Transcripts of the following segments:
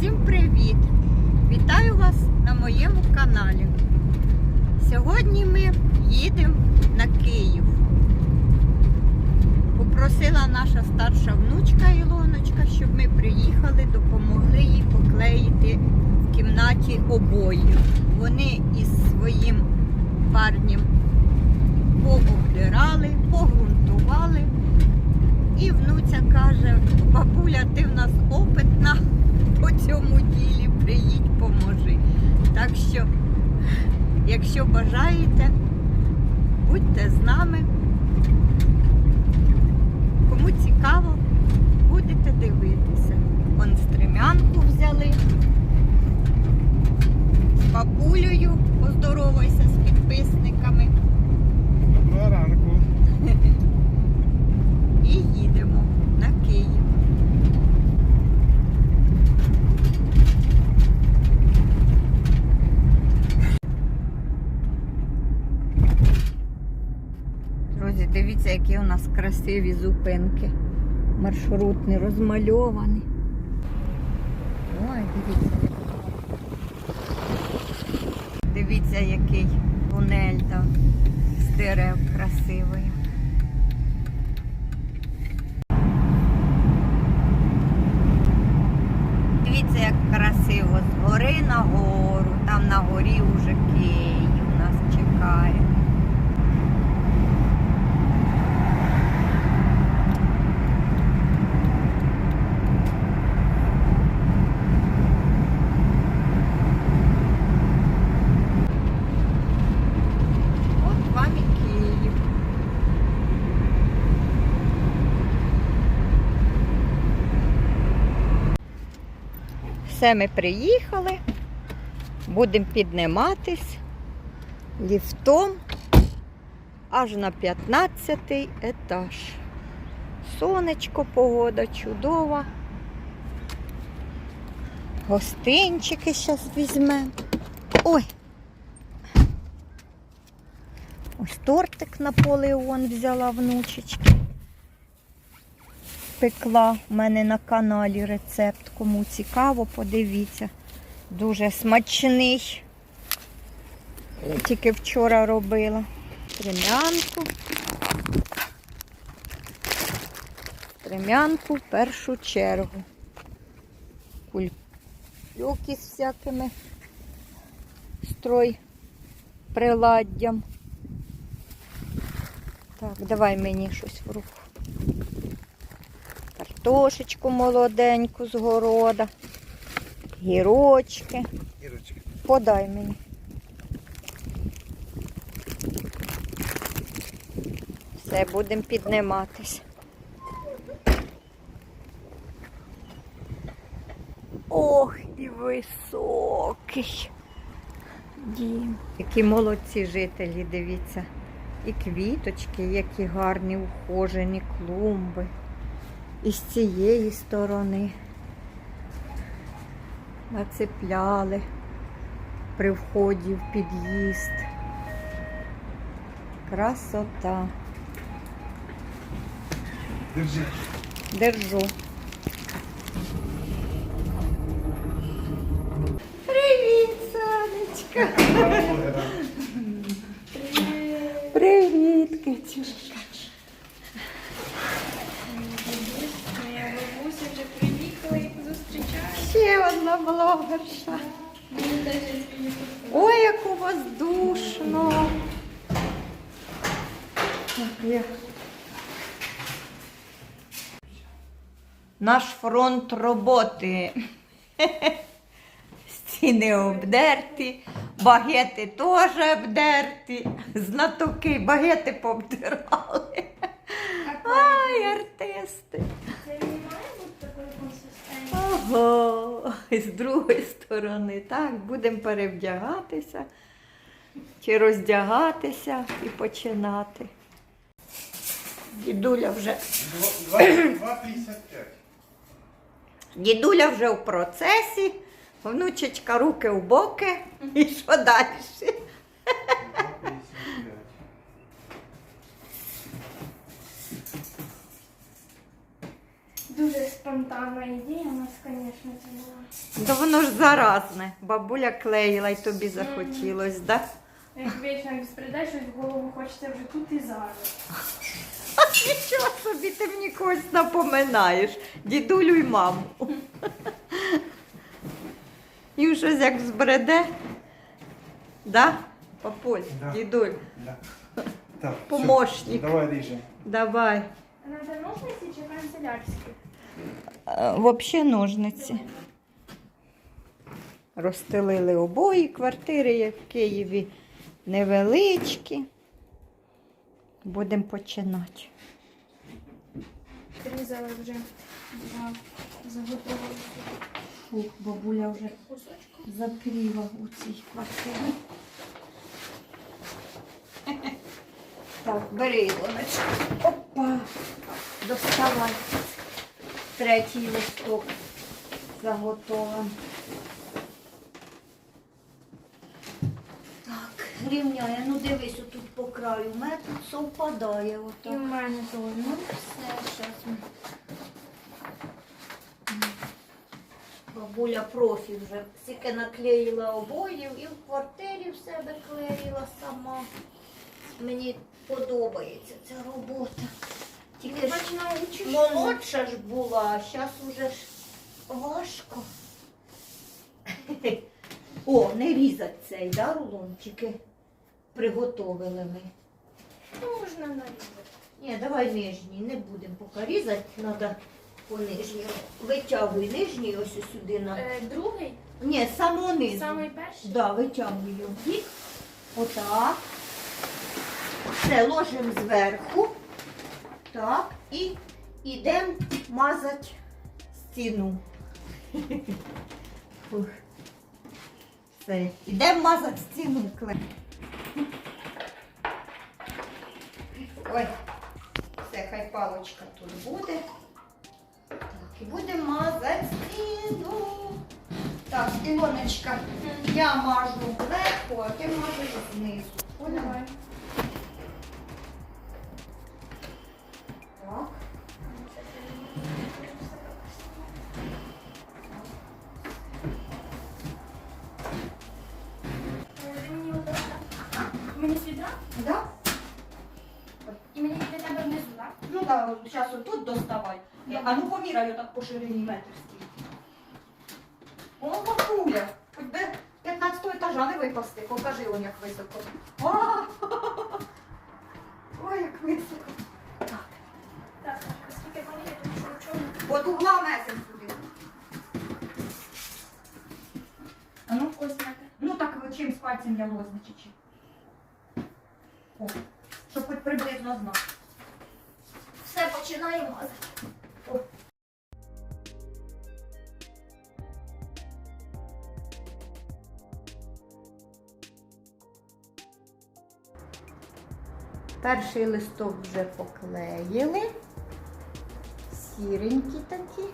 Всім привіт! Вітаю вас на моєму каналі. Сьогодні ми їдемо на Київ. Попросила наша старша внучка Ілоночка, щоб ми приїхали, допомогли їй поклеїти в кімнаті обої. Вони із своїм парнем пообдирали, погрунтували. І внуця каже, бабуля, ти в нас опитна по цьому ділі, приїдь, поможи. Так що, якщо бажаєте, будьте з нами. Кому цікаво, будете дивитися. Вон стремянку взяли. З бабулею поздоровайся з підписниками. Доброго ранку. І їдемо на Київ. Друзі, дивіться, які у нас красиві зупинки. Маршрутні розмальовані. Ой, дивіться. Дивіться, який тунель там з дерев красивий. Дивіться, як красиво з гори на гору. Там на горі уже Київ нас чекає. От вам і Київ. Все, ми приїхали. Будемо підніматись ліфтом аж на 15 етаж. Сонечко, погода чудова. Гостинчики зараз візьмемо. Ой. Ось тортик Наполеон взяла внучечки. Пекла в мене на каналі рецепт. Кому цікаво, подивіться. Дуже смачний. Тільки вчора робила трем'янку. Трем'янку в першу чергу. Кульки з всякими строй приладдям. Так, давай мені щось в руку. Картошечку молоденьку з города, гірочки. Ірочка. Подай мені. Все, будемо підніматись. Ох, і високий. Дім. Які молодці жителі, дивіться. І квіточки, які гарні ухожені клумби. І з цієї сторони нацепляли при вході в під'їзд. Красота. Держи. Держу. Привіт, сонечко. Так. Наш фронт роботи. Стіни обдерті, багети теж обдерті, знатоки, багети пообдирали. Ай, артисти. Це не має бути такої консистенції. Ого, з другої сторони, так, будемо перевдягатися чи роздягатися і починати. Дідуля вже, 2,55. дідуля вже в процесі, внучечка руки в боки. І що далі? 2,55. Дуже спонтанна ідея у нас, звісно, це була. Да воно ж заразне. Бабуля клеїла і тобі захотілось, да? Як вічно як щось в голову хочеться вже тут і зараз. А нічого собі ти мені когось напоминаєш. Дідулю й маму. І щось як збреде. Да? Папуль, Да. дідуль, Да. Так, все. помощник. Давай ріжемо. Давай. Надо ножниці чи канцелярські? Взагалі ножниці. Розстелили обої квартири є в Києві невеличкі. Будемо починати. Різала вже два заготовки Фух, бабуля вже закрила у цій квартирі. Так, бери Ілоночку. Опа. Доставай. Третій листок заготовим. Так, рівняє. Ну дивись, отут по краю. У мене тут совпадає. І в мене теж. Ну, все, зараз ми. Бабуля профі вже стільки наклеїла обоїв і в квартирі в себе клеїла сама. Мені подобається ця робота. Тільки ж молодша ж була, а зараз вже ж важко. О, не різать цей, да, рулончики? Приготовили ми. можна нарізати. Ні, давай нижній, не будемо поки різати, треба по нижньому. Витягуй нижній ось сюди на. Е, другий, Ні, саму нижню. самий перший. Да, витягуй його. Бік. Отак. Все, ложимо зверху. Так. І йдемо мазати стіну. Все. Йдемо мазати стіну. Ой. Все, хай палочка тут буде. Так, і будемо мазати стіну. Так, Ілоночка, я мажу зверху, а ти мажеш знизу. Поняла? Сюди? Да? І мені для тебе внизу, так? Ну так, зараз отут доставай. А ну поміряй отак по ширині метр стільки. О, бабуля, хоч би 15 етажа не випасти, покажи он як високо. А! Ой, як високо. Так, Так, скільки поміряти, тому що чому? от угла месим сюди. А ну, Ось так. Ну так чим з пальцем я визначу. чи. О, щоб приблизно знати. Все, починаємо. Перший листок вже поклеїли. Сіренькі такі.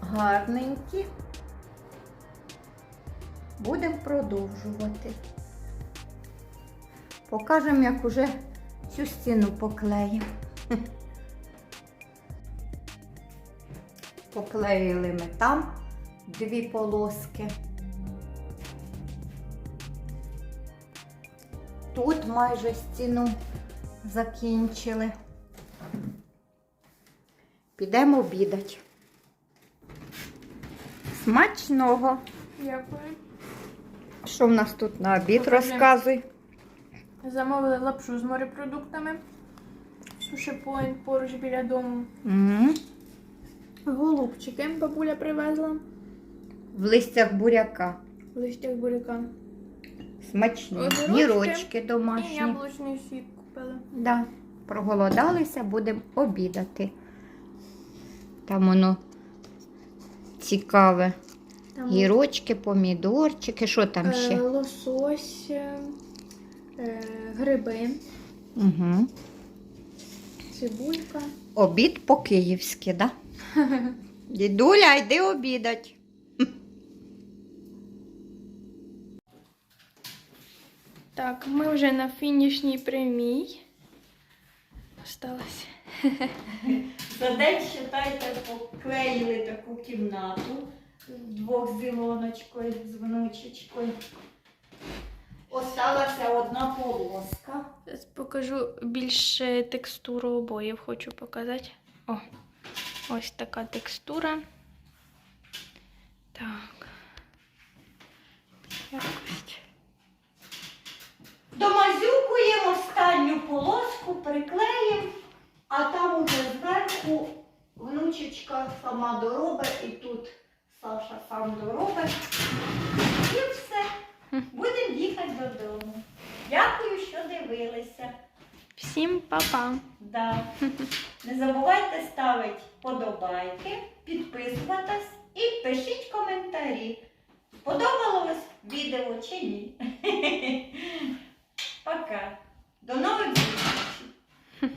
Гарненькі. Будемо продовжувати. Покажемо, як уже цю стіну поклеїмо. Поклеїли ми там дві полоски. Тут майже стіну закінчили. Підемо обідати. Смачного! Дякую. Що в нас тут на обід Покажи. розказуй? Замовили лапшу з морепродуктами. Суші поінт поруч біля дому. Угу. Голубчики бабуля привезла. В листях буряка. В листях буряка. Смачні. Огірочки Гірочки І домашні. яблучний сік купили. Да. Проголодалися, будемо обідати. Там воно цікаве. Там Гірочки, помідорчики, що там е, ще? лосось, е, гриби, Угу. цибулька. Обід по-київськи, да? Дідуля, йди обідать. Так, ми вже на фінішній прямій. Осталось За день, считайте, поклеїли таку кімнату вдвох з Ілоночкою, з внучечкою. Осталася одна полоска. Зараз покажу більше текстуру обоїв, хочу показати. О, ось така текстура. Так. Якось. Домазюкуємо останню полоску, приклеїмо, а там уже зверху внучечка сама доробить і тут Саша сам доробить. І все. Будемо їхати додому. Дякую, що дивилися. Всім па-па! Да. Не забувайте ставити подобайки, підписуватись і пишіть коментарі. Подобалось відео чи ні? Пока. До нових зустрічей!